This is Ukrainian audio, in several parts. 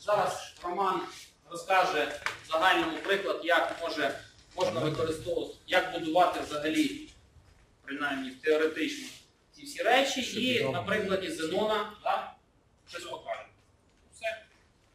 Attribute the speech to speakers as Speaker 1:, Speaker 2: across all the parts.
Speaker 1: Зараз Роман розкаже в загальному приклад, як може, можна використовувати, як будувати взагалі, принаймні теоретично, ці всі речі, і на прикладі Зенона да, щось покаже. Все.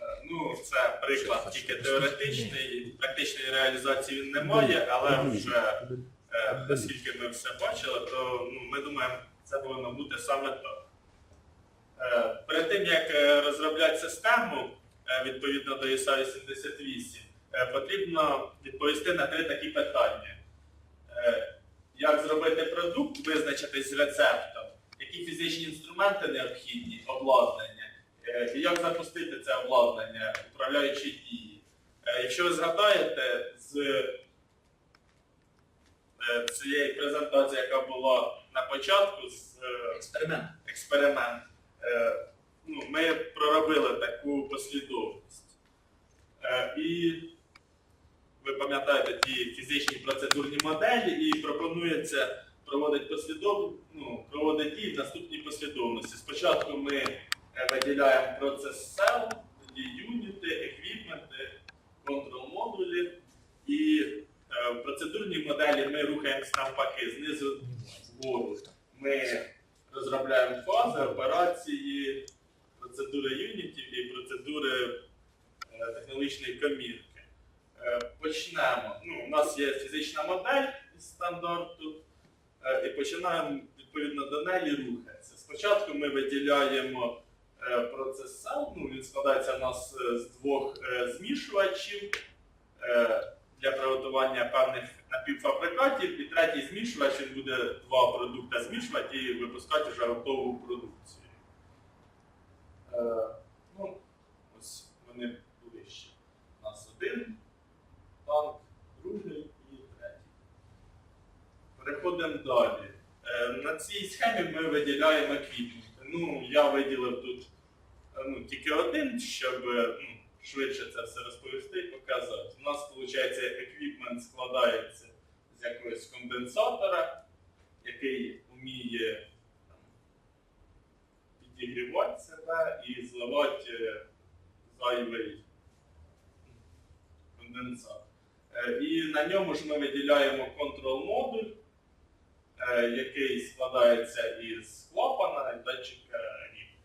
Speaker 2: Е, Ну, це приклад тільки теоретичний, практичної реалізації він не має, але вже е, оскільки ми все бачили, то ну, ми думаємо, це повинно бути саме так. Е, Перед тим як е, розробляти систему е, відповідно до ISA 88, е, потрібно відповісти на три такі питання. Е, Як зробити продукт, визначитись з рецептом, які фізичні інструменти необхідні, обладнання, е, і як запустити це обладнання, управляючи дії. Е, Якщо ви згадаєте з е, цієї презентації, яка була на початку, з е,
Speaker 1: Експеримент.
Speaker 2: експеримент, е, ну, ми проробили таку послідовність. Е, І ви пам'ятаєте ті фізичні процедурні моделі, і пропонується проводити послідов... ну, проводити дії в наступній послідовності. Спочатку ми е, виділяємо процес сел, тоді юніти, еквіпменти, контрол-модулі. І е, в процедурній моделі ми рухаємося навпаки знизу вгору. Ми розробляємо фази, операції, процедури юнітів і процедури е, технологічної комірки. Е, Почнемо. Ну, у нас є фізична модель із стандарту, е, і починаємо відповідно до неї рухатися. Спочатку ми виділяємо процес сел, ну, він складається у нас з двох змішувачів для приготування певних напівфабрикатів, і третій змішувач він буде два продукти змішувати і випускати вже готову продукцію. Е, ну, ось вони були ще. У нас один танк, другий і третій. Переходимо далі. Е, на цій схемі ми виділяємо еквіпмент. Ну, я виділив тут е, ну, тільки один, щоб ну, швидше це все розповісти і показати. У нас, виходить, еквіпмент складається з якогось конденсатора, який вміє підігрівати себе і зливати е, зайвий конденсат. Е, І на ньому ж ми виділяємо контрол-модуль, е, який складається із клапана і датчика рівня.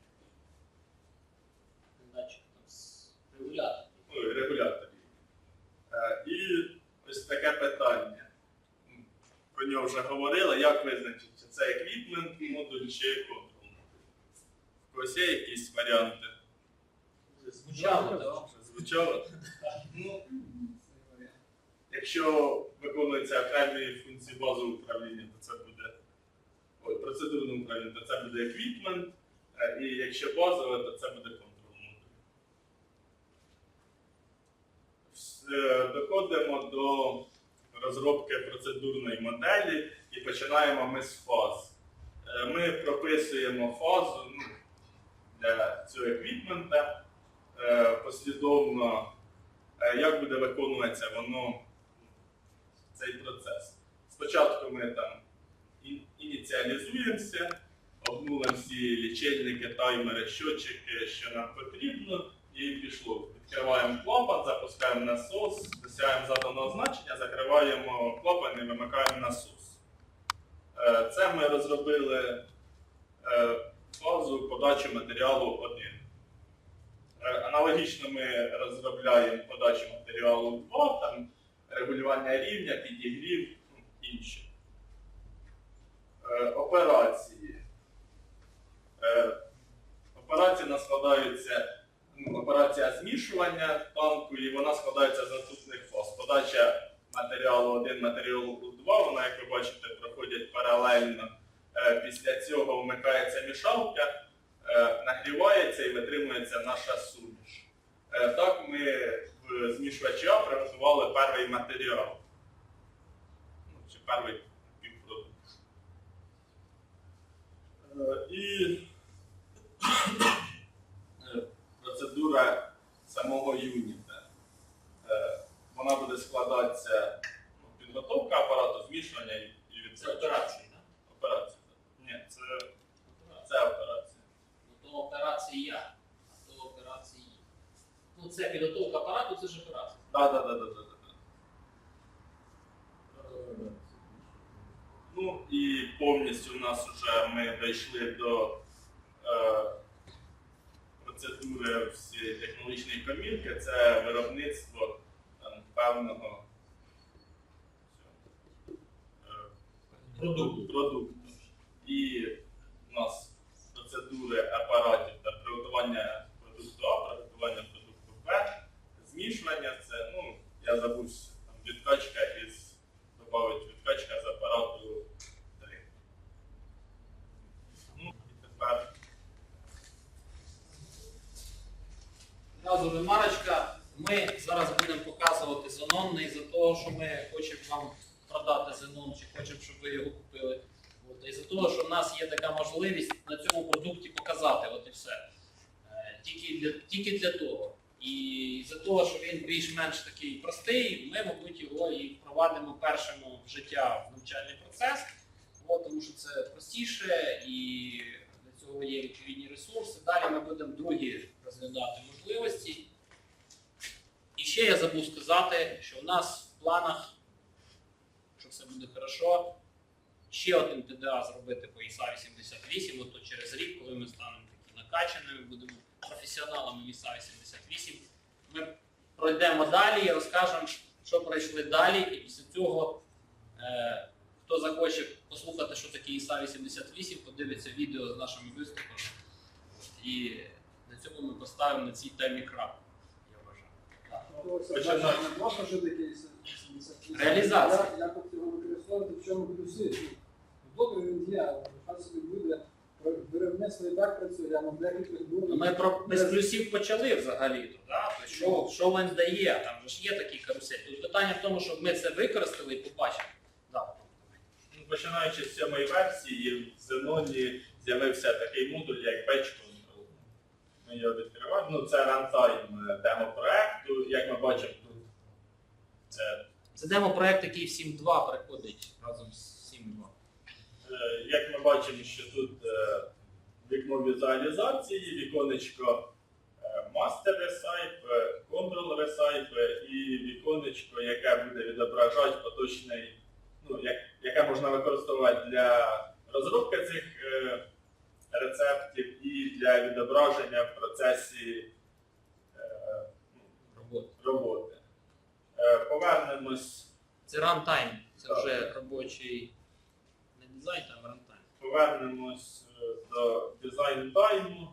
Speaker 1: Датчик з регулятор.
Speaker 2: ну, і. І ось таке питання. Про нього вже говорили, як визначити, чи це еквіпмент модуль чи модуль. У когось є якісь варіанти?
Speaker 1: Звучало, так?
Speaker 2: Звучало? Ну, якщо виконуються окремі функції базового управління, то це буде ой, процедурне управління, то це буде еквіпмент, е, і якщо базове, то це буде контрол модуль. Доходимо до розробки процедурної моделі і починаємо ми з фаз. Е, Ми прописуємо фазу ну, для цього еквіпмента е, послідовно, е, як буде виконуватися воно цей процес. Спочатку ми там ініціалізуємося, обнулимо всі лічильники, таймери, щотчики, що нам потрібно, і пішло. Відкриваємо клапан, запускаємо насос, досягаємо заданого значення, закриваємо клапан і вимикаємо насос. Е, Це ми розробили фазу подачі матеріалу 1. Е, Аналогічно ми розробляємо подачу матеріалу 2, там регулювання рівня, підігрів, ну, інші. Е, Операції. Е, Операції у нас складаються, ну, операція змішування танку, і вона складається з наступних фаз. Подача матеріалу 1, матеріалу 2, вона, як ви бачите, проходять паралельно. Е, Після цього вмикається мішалка, е, нагрівається і витримується наша суміш. Е, Так ми в змішувачі приготували перший матеріал. Ну, чи перший півпродукт. І е, процедура самого юніта. Е, Вона буде складатися ну, підготовка апарату, змішування і і
Speaker 1: Це
Speaker 2: віддача.
Speaker 1: операції, так?
Speaker 2: Операція. Ні, це, це операція.
Speaker 1: Ну, то операція, а то операції. Ну, це підготовка апарату, це ж операція.
Speaker 2: Да, да, да, да, да, да. Ну і вже ми дійшли до е, процедури всієї технологічної комірки. Це виробництво там, певного е, продукту. продукту. І у нас процедури апаратів та приготування продукту А, приготування продукту Б, змішування це, ну, я забув там, відкачка із добавить відкачка з апарату 3. Ну, і тепер
Speaker 1: Одразу ремарочка. Ми зараз будемо показувати Зенон не із-за того, що ми хочемо вам продати Зенон, чи хочемо, щоб ви його купили. От, із-за того, що в нас є така можливість на цьому продукті показати, от і все. Е, Тільки для, тільки для того. І з-за того, що він більш-менш такий простий, ми, мабуть, його і впровадимо першому в життя в навчальний процес, от, тому що це простіше і для цього є відповідні ресурси. Далі ми будемо другі розглядати можливості. І ще я забув сказати, що у нас в планах, якщо все буде хорошо, ще один ТДА зробити по ISA 88, от то через рік, коли ми станемо такі накачаними, будемо професіоналами в ISA 88. Ми пройдемо далі і розкажемо, що пройшли далі, і після цього. Е, Хто захоче послухати, що таке ISA 88, подивиться відео з нашими виступами. І на цьому ми поставимо на цій темі крапку. Я вважаю. Так.
Speaker 2: Починаємо.
Speaker 3: Можна що таке 78?
Speaker 1: Реалізація.
Speaker 3: Я, я хотів його використовувати, в чому плюси. Ну, Добре він є, але хай собі буде. Виробництво і так працює, а на декількох
Speaker 1: Ну. Ми про без плюсів почали взагалі-то. Да? Тобто, що, що він дає? Там же ж є такі каруселі. Тут питання в тому, щоб ми це використали і побачили. Да.
Speaker 2: ну, починаючи з сьомої версії, в Xenon з'явився такий модуль, як Batch Control. Ми його відкриваємо. Ну, це рантайм е, демо-проекту. Як ми бачимо тут, це
Speaker 1: Це демо-проект, який в 7.2 приходить разом з 7.2.
Speaker 2: Е, Як ми бачимо, що тут е, вікно візуалізації, віконечко е, Master Recipe, е, Control Recipe і віконечко, яке буде відображати поточний, ну, як, яке можна використовувати для розробки цих е, рецептів і для відображення в процесі е, ну,
Speaker 1: Роботи.
Speaker 2: Е, Повернемось
Speaker 1: Це рантайм. Це
Speaker 2: Так.
Speaker 1: вже робочий не дизайн, там рантайм.
Speaker 2: Повернемось е, до дизайн тайму,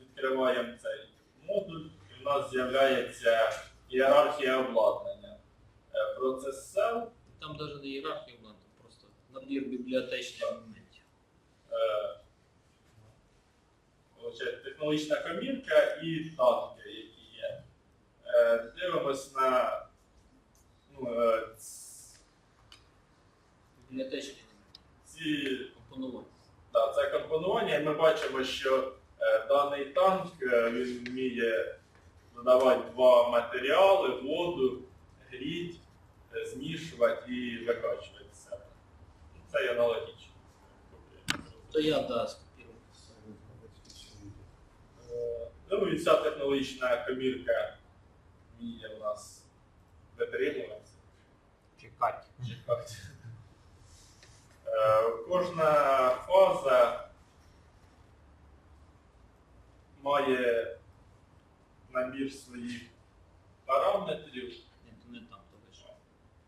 Speaker 2: відкриваємо цей модуль, і в нас з'являється ієрархія обладнання. Процес Cell,
Speaker 1: Там навіть не ієрархія там просто набір бібліотечних елементів.
Speaker 2: Е, виходить, технологічна комірка і танки, які є. Е, Дивимось на ну, е, ці
Speaker 1: Компонувати.
Speaker 2: Так, це компонування, і ми бачимо, що е, даний танк він вміє додавати два матеріали, воду, гріть, змішувати і викачувати себе. Це є аналогічно.
Speaker 1: То я да,
Speaker 2: Ну і ця технологічна комірка вміє у нас витримуватися.
Speaker 1: Чекати.
Speaker 2: чекати. Е, Кожна фаза має набір своїх параметрів,
Speaker 1: Ні, то не там, то лише.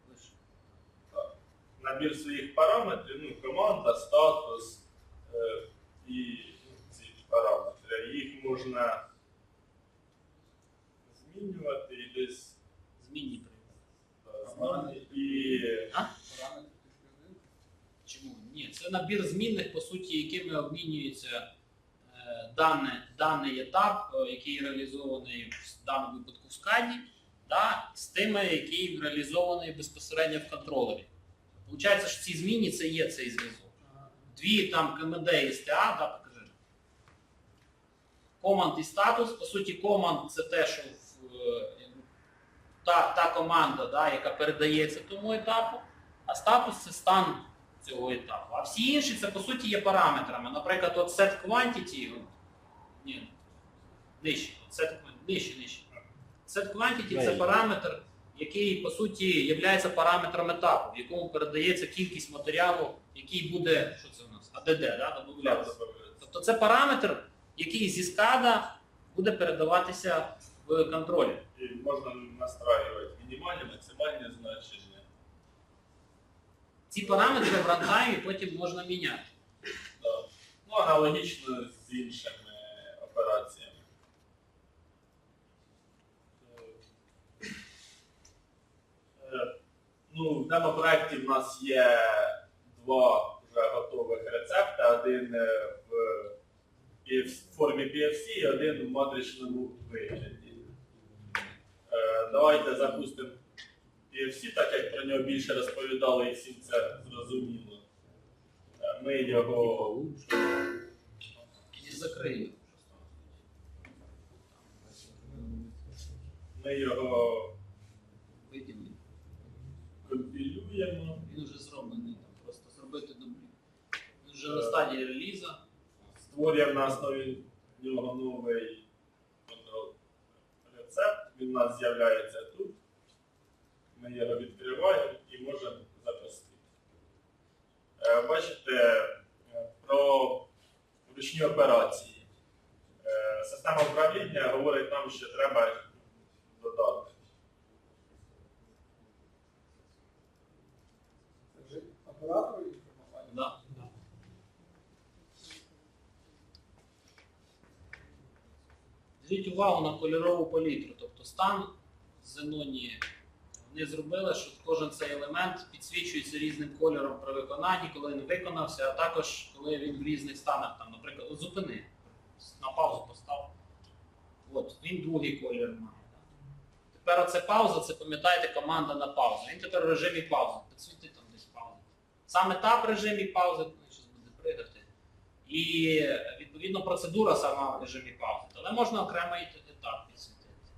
Speaker 1: Лише.
Speaker 2: набір своїх параметрів, ну, команда, статус е, і ну, ці параметри. Їх можна змінювати і десь
Speaker 1: Змінні
Speaker 2: е, знати. І
Speaker 3: Параметри
Speaker 1: Чому? Ні, це набір змінних, по суті, якими обмінюється е, дане, даний етап, е, який реалізований в даному випадку в скаді, да, з тими, який реалізований безпосередньо в контролері. Получається, що ці зміни це є цей зв'язок. Дві там КМД і СТА, да, покажи. Команд і статус. По суті, команд це те, що в, та, та команда, да, яка передається тому етапу, а статус це стан цього етапу. А всі інші це по суті є параметрами. Наприклад, от set quantity, от, ні, нижче, от set нижче, нижче. Set quantity це параметр, який по суті є параметром етапу, в якому передається кількість матеріалу, який буде, що це у нас? АДД, да. Тобто це параметр, який зі скада буде передаватися в контролі.
Speaker 2: І можна настраювати мінімальні, максимальні значення.
Speaker 1: Ці параметри в рантаймі потім можна міняти.
Speaker 2: Да. Ну, аналогічно з іншими операціями. Е, Ну, в демопроекті в нас є два вже готових рецепти, один е, в PFC формі PFC і один в матричному вигляді. Е, Давайте запустимо PFC, так як про нього більше розповідали і всім це зрозуміло. Е, Ми його
Speaker 1: І закрию.
Speaker 2: Ми його
Speaker 1: Виділю.
Speaker 2: компілюємо.
Speaker 1: Він вже зроблений. Просто зробити добрі. Він вже на стадії реліза.
Speaker 2: Створюємо на основі нього новий рецепт. Він у нас з'являється тут. Ми його відкриваємо і можемо запустити. Е, Бачите, е, про ручні операції. Е, Система управління говорить нам, що треба додати.
Speaker 3: Це вже оператор інформування.
Speaker 1: Да. Зверніть увагу на кольорову палітру. Тобто стан Зенонії вони зробили, що кожен цей елемент підсвічується різним кольором при виконанні, коли він виконався, а також коли він в різних станах. Там, наприклад, зупини, на паузу постав. От, він другий колір має. Тепер оце пауза, це пам'ятаєте, команда на паузу. Він тепер в режимі паузи. Підсвіти там десь паузу. Саме та в режимі паузи, він зараз буде пригати. І відповідно процедура сама в режимі паузи. Але можна окремий етап підсвітити.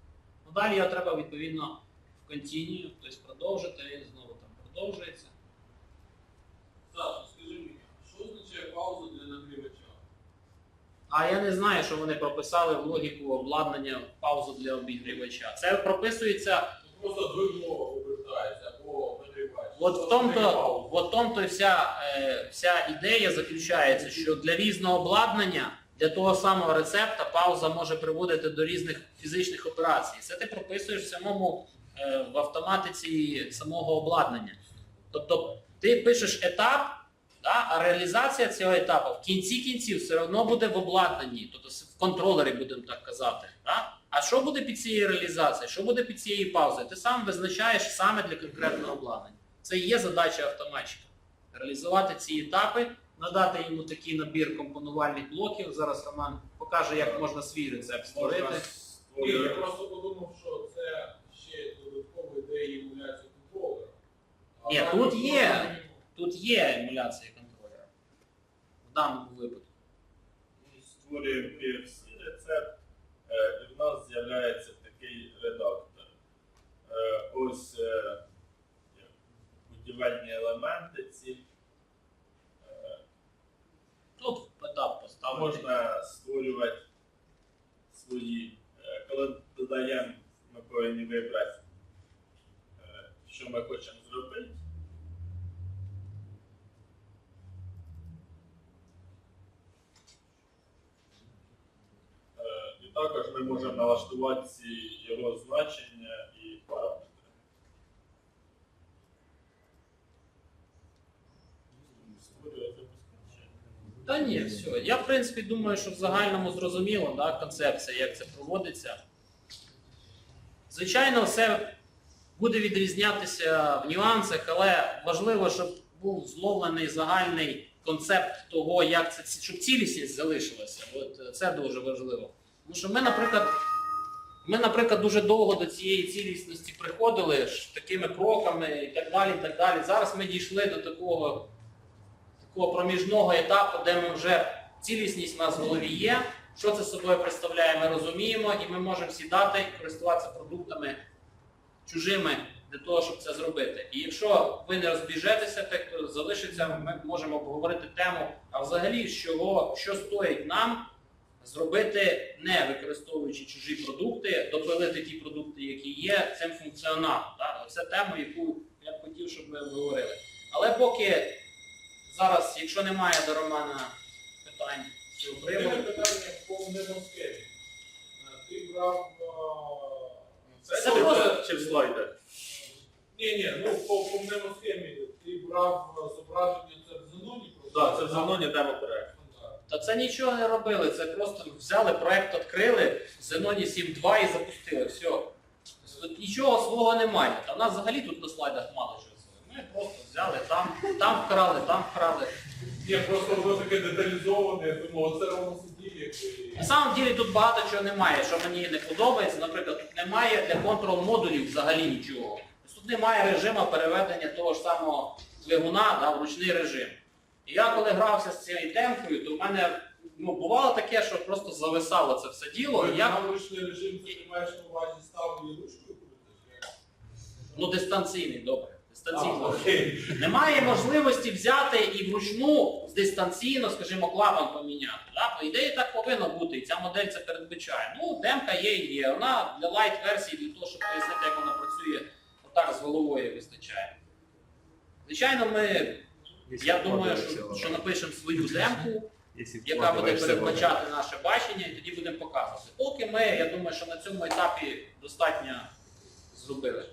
Speaker 1: Ну, далі його треба відповідно в континію, тобто продовжити, і знову там продовжується.
Speaker 4: Саша, скажи мені, що означає пауза для нагрівача?
Speaker 1: А я не знаю, що вони прописали в логіку обладнання паузу для обігрівача. Це прописується
Speaker 4: Просто двигун.
Speaker 1: От в
Speaker 4: тому-то
Speaker 1: от том то вся, е, вся ідея заключається, що для різного обладнання, для того самого рецепта, пауза може приводити до різних фізичних операцій. Це ти прописуєш в самому е, в автоматиці самого обладнання. Тобто ти пишеш етап, да, а реалізація цього етапу в кінці кінців все одно буде в обладнанні, тобто в контролері, будемо так казати. Да? А що буде під цією реалізацією? Що буде під цією паузою? Ти сам визначаєш саме для конкретного обладнання. Це і є задача автоматчика. Реалізувати ці етапи, надати йому такий набір компонувальних блоків. Зараз Роман покаже, як можна свій рецепт створити.
Speaker 4: Ні, я просто подумав, що це ще додатково ідея емуляції контролера.
Speaker 1: Ні, тут є. Тут є емуляція контролера. В даному випадку.
Speaker 2: створюємо PFC рецепт, е, і в нас з'являється такий редактор. Е, Ось е, як будівельні елементи ці. Е,
Speaker 1: Тут етап поставити.
Speaker 2: Можна створювати свої. Е, Коли додаємо, ми повинні вибрати, е, що ми хочемо зробити. Е, І також ми можемо налаштувати ці його значення і параметри.
Speaker 1: Та ні, все. Я в принципі думаю, що в загальному зрозуміло да, концепція, як це проводиться. Звичайно, все буде відрізнятися в нюансах, але важливо, щоб був зловлений загальний концепт того, як це щоб цілісність залишилася. От е, це дуже важливо. Тому що ми, наприклад, ми, наприклад, дуже довго до цієї цілісності приходили такими кроками і так далі. і так далі. Зараз ми дійшли до такого такого проміжного етапу, де ми вже цілісність у нас в голові є. Що це собою представляє, ми розуміємо, і ми можемо сідати і користуватися продуктами чужими для того, щоб це зробити. І якщо ви не розбіжетеся, так то залишиться, ми можемо обговорити тему, а взагалі, чого, що стоїть нам зробити, не використовуючи чужі продукти, допилити ті продукти, які є, цим функціоналом. Так? Це тема, яку я б хотів, щоб ви обговорили. Але поки зараз, якщо немає до Романа питань цього приводу,
Speaker 4: питання по схемі. Е, Ти брав.
Speaker 2: Це,
Speaker 1: Це
Speaker 2: чи,
Speaker 1: просто-
Speaker 2: чи в слайдах?
Speaker 4: Ні, ні, ну по схемі ти брав е, зображення це в Зеноні?
Speaker 2: Так, це в Заноні демо-проект.
Speaker 1: Та це нічого не робили, це просто взяли проект, відкрили, Xenon 7.2 і запустили. Все. Нічого свого немає. Та в нас взагалі тут на слайдах мало чого. свого. Ми просто взяли там, там вкрали, там вкрали.
Speaker 4: Ні, просто воно таке деталізоване, я думав, це ровно сидів.
Speaker 1: На самом ділі тут багато чого немає, що мені не подобається. Наприклад, тут немає для контрол-модулів взагалі нічого. Тут немає режиму переведення того ж самого двигуна да, в ручний режим. І я коли грався з цією демкою, то в мене ну, бувало таке, що просто зависало це все діло. І я
Speaker 4: ручний режим ти маєш на увазі ставлю ручкою?
Speaker 1: Ну, дистанційний, добре. Дистанційно. Немає можливості взяти і вручну дистанційно, скажімо, клапан поміняти. Да? По ідеї так повинно бути, і ця модель це передбачає. Ну, демка є і є. Вона для лайт версії, для того, щоб пояснити, як вона працює, отак з головою вистачає. Звичайно, ми, я думаю, що, що напишемо свою демку, яка буде передбачати наше бачення, і тоді будемо показувати. Поки ми, я думаю, що на цьому етапі достатньо зробили.